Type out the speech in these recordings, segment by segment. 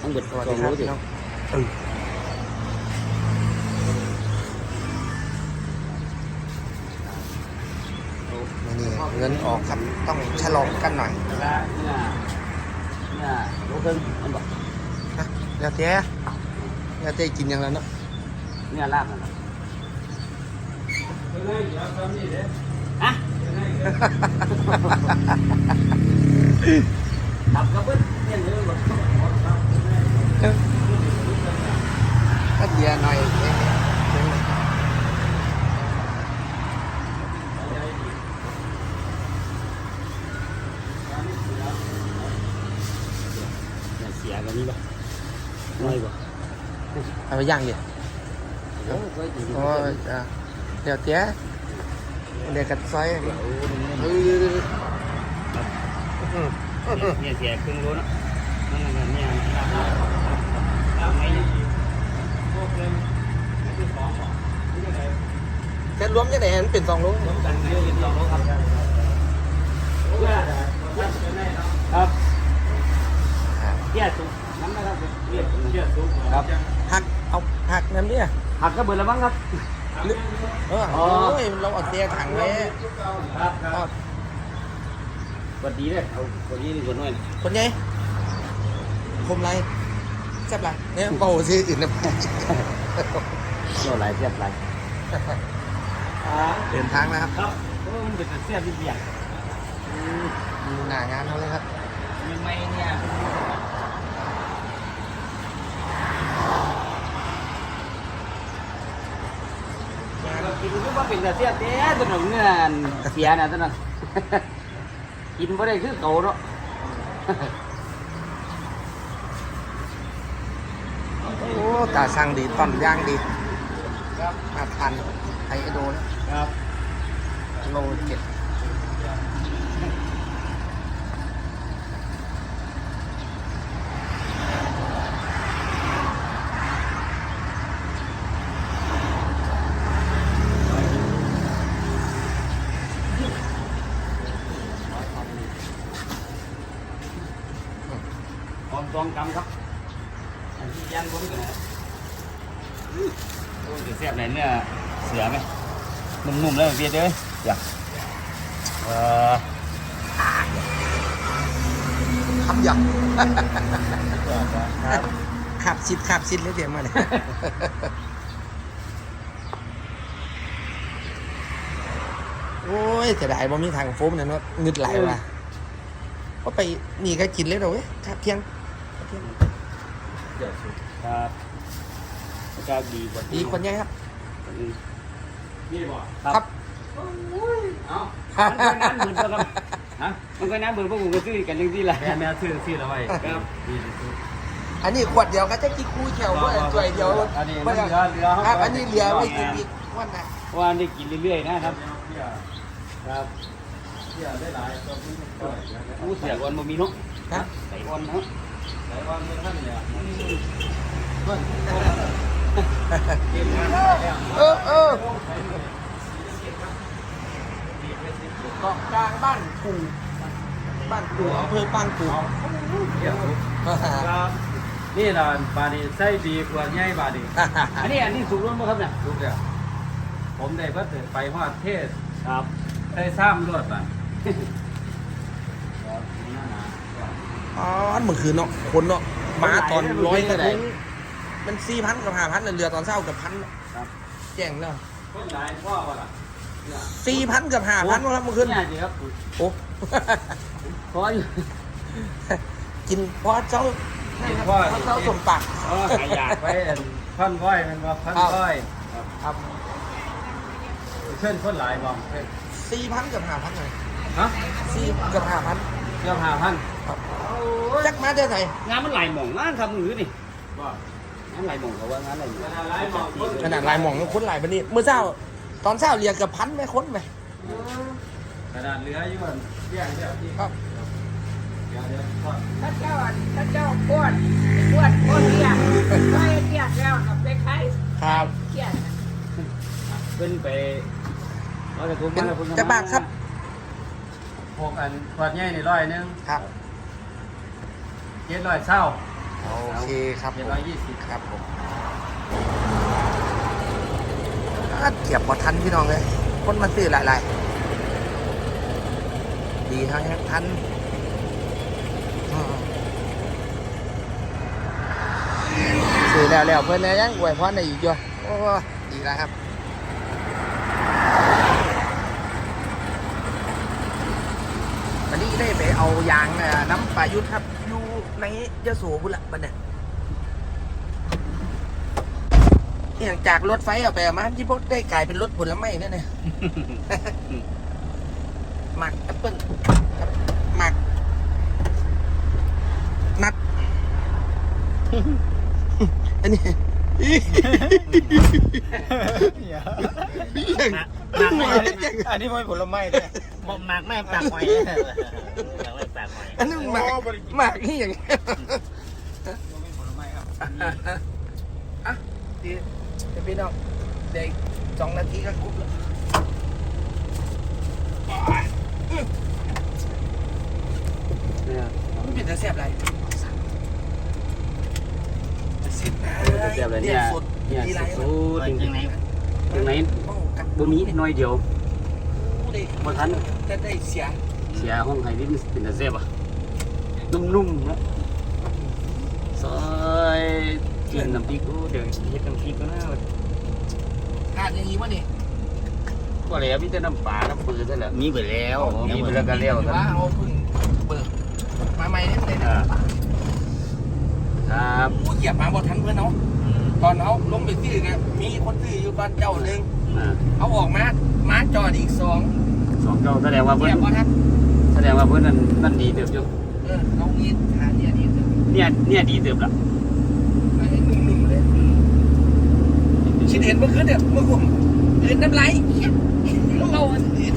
ต้องเบิดสวัสสอดีงครับรู้ดิพี่น้องเออนี่เงินออกครับต้องฉลองกันหน่อยแล้วก็เนี่ยเนี่ยรู้เพิ่งมันบอกนะเดี๋ยวเจ๊เดี๋ยวเจ๊กินยังแล้วเนาะเนี่ยลาบนั่นน่ะอะขับกระเบิ้ลเนี่ยเลยบอกก็เดียวหน่อยเองเนี่ยเสีย กันนี่ป่ะน้อยป่ะเอาไปย่างดิโอ้ยเคยกินโอ้ย รวมยังไงเห็นเป็นสองลูกกันเยอะลองรู้ครับครับเกียร์สุกน้ำนะครับเกียร์เกียร์สุกครับหักเอาหักน้ำเนี่ยหักก็เบิดแล้วมั้งครับลึกเอออ๋อโอ้ยเราเอาเตียถังไว้ครับครับกดดีเลยเอากดดีดีกว่าน้อยคนใหญ่คมไรแซ่บไรเนี่ยเบาซื้ออื่นนะโน่หลายเสียบหลาย เดินทางนะครับครับเพราะว่ามันเป็นเสียบที่เบียดดูหน้างานเขาเลยครับยังไม่เนี่ยกินก็ว่าเป็นแต่เสียเต้ถนนเงินเสียนะถนนกินบ่ได้คือเก่าเนาะโอ้ตาสั่งดีต้นย่างดีมาทันไอโดนะ ครับโลเจ็ดพร้อมสองกำครับอันที่ย่างผมกันนะโอ้จะเสียบไหนเนื้อเสือไหม นุ่มๆเลยเบียดเลยอยากเออขับหยักขับชิดขับชิดเลยเดี๋ยวมาเนี่ยโอ้ยจะได้บ่มีทางโฟมเนี่ยเนาะเงึดไหลว่ะเพราะไปนี่ก็กินเลยเหรอเว้ยครับเที่ยงครับเที่ยงครับก็ดีกว่าดีคนใหญ่ครับ นี่บ่ครับเอามันก็น้ำเหมือนกันครับฮะมันก็น้ำเหมือนพวกผมก็ซื้อกันอย่างที่ไรแม่แม่ซื้อซื้อแล้วไว้ครับดีที่สุดอันนี้ขวดเดียวก็จะกี่คู่แถวเพื่อนตัวเดียวอันนี้ไม่เหลืได้อเหลือครับอันนี้เหลือไว้กินอีกวันน่ะว่าได้กินเรื่อยๆนะครับเที่ยวครับเที่ยวได้หลายตัวพี่ก็ได้ผู้เสียก่อนบ่มีเนาะครับใส่ก่อนเนาะหลายวันเมื่อท่านเนี่ย เออเออเกาะกลางบ้านกูบ้านกูอำเภอปางกูเที่ยวครับนี่ล่ะบาดนีใส่ดีกว่าใหญ่บาดนีอันนี้อันนี้สุกแล้วมั้งครับเนี่ยทุกอย่างผมได้เพิ่นไปฮอดเทศครับได้ซ้ำรวดบัดอ๋ออันเมื่อคืนเนาะคนเนาะมาตอนร้อยกระทง มันสี่พันกับห้าพันเรือตอนเช้ากับพันครับ แจ้งเนาะคนหลายพ่อว่าล่ะสี่พันกับห้าพันครับเมื่อคืนเนี่ยสิครับโอ้พออยู่กินเพราะเจ้านั่นครับเพราะเจ้าสมปากเออหายยากไปอันพันร้อยมันว่าพันร้อยครับเช่นคนหลายบ่เพิ่นสี่พันกับห้าพันเลยฮะสี่กับห้าพันเกือบ5,000ครับจักมาได้ไงงานมันหลายหม่องงานทำมือนี่ บ่งานหลายหม่องเขาว่างานหลายหม่องขนาดหลายหม่องคนขนาดลายหมองคนหลายปานนี้ เมื่อเช้า ตอนเช้าเรียกกับพันไหมคนไหมขนาดเหลืออยู่อันเที่ยงเดียวที่ครับเดี๋ยวเดี๋ยวทอดถ้าเจ้าถ้าเจ้าปวดปวดปวดเรียกไม่เรียกแล้วกับไปใครครับเกียดขึ้นไปเราจะทุบเป็นมาแล้วคุณจะบาทครับพวกอันขวดใหญ่นี่ร้อยหนึงครับเจ็ดร้อยเศร้าอ๋อ โอเคครับผเจ็ดมร้อยยี่สิบครับผมอาเกียบพอทันพี่น้องเลยคนมาซื้อหลายๆ ดีทั้งทันอืมซื้อแล้วแล้วเพื่อนเลยยังอวยพรได้อีกอยู่โอ้ดีแล้วครับ วันนี้ได้ไปเอายางเอ่อน้ำปลายุทธครับ อยู่ ในยโสบุรีบันเนี่ยอย่างจากรถไฟเอาไปเอามาที่พวกได้กลายเป็นรถผลไม้เนี่ยเนี่ยหมักแอปเปิ้ลหมักนัด อันนี้อันนี้ไม่ผลไม้เนี่ยบ่มากแม่ปากหอยปากหอย อันนี้หมักหมักนี่อย่างเงี้ยผลไม้ครับอะดีเดี๋ยวพี่น้องเดี๋ยวอีกสองนาทีก็ครบแล้วมันเป็นตาแซ่บอะไรเสียบนะเสียบเลยเนี่ยสดเนี่ยดีไรสุดจริงๆไหนจริงไหนต้องกัดบ่มีน้อยเดียวเลยบ่ทันจะได้เสีย เสียห้องไห้นี่มันเป็นตาแซ่บอะนุ่มๆนะซอยกินน้ำพริกโอ้เดี๋ยวเฮ็ดน้ำพริกก็น่าขาดอย่างนี้วะนี่ก็แล้วมีแต่น้ำปลาน้ำปืนนั่นแหละมีไปแล้วมีไปแล้วก็แล้วว่าเอาพึ่งเบิกมาใหม่เนี่ยเลยนะครับกูเหยียบมาบอทันเพื่อนเนาะตอนเขาลงไปซื้อกันมีคนซื้ออยู่บ้านเจ้าหนึ่งอ่าเอาออกมามาจอดอีกสองสองเจ้าแสดงว่าเหเพิ่ยีนยบบ่ทันแส ดงว่าเพิ่นนั่นนั่นดีเติบอยู่เออเอางี้ทานเนี่ยดีเถอะเนี่ยเนี่ยดีเติบละอันนี้หนุ่มๆเลยคิดเห็นเมื่อคืนเนี่ยเมื่อคืนเห็นน้ำไหลเราอันนี้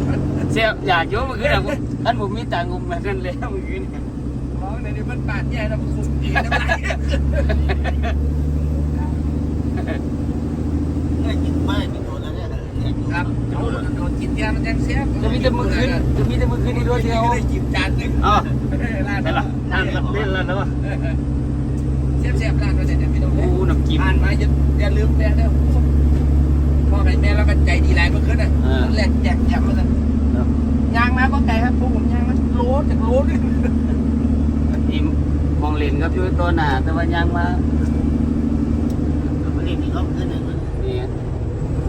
เสียอยากอยู่เมื่อคืนอะท่านผมมีตังค์งมมากันแล้วเมื่อคืนร้องในนี้มันปาดแย่แล้วมันคุมดีน้ำไหลไม่มีโดนแล้วเนี่ย ครับเอาโดนกินยามันยังเสียจะมีแต่เมื่อคืนจะมีแต่เมื่อคืนนี่ด้วยเดียวได้กินจานหนึ่งอ๋อร้านนั่นล่ะทางเล่นแล้วเนาะเสียบเสียบร้านเราเสร็จพี่น้องโอ้น้ำจิ้มผ่านมาอย่าอย่าลืมแม่เด้อพ่อกับแม่เราก็ใจดีหลายเมื่อคืนน่ะแหลกแจกแจกมาเลยยางมาก็ไกลครับพวกผมยางมาโลจากโลนึงทีมมองเลนครับอยู่ตัวหน้าแต่ว่ายังมาไม่ได้มีรอบขึ้นหนึ่งนี่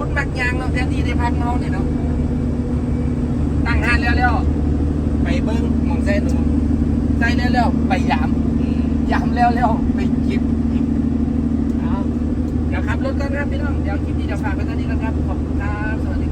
คนมักยางเราแทนที่ได้พักเมาเนี่ยเนาะตั้งห้านแล้วแล้วไปเบิ้งมองใส่หนูใส่แล้วแล้วไปยามยามแล้วแล้วไปจิบเดี๋ยวขับรถกันครับพี่น้องเดี๋ยวคลิปนี้เดี๋ยวฝากไว้เท่านี้กันครับขอบคุณครับสวัสดีครับ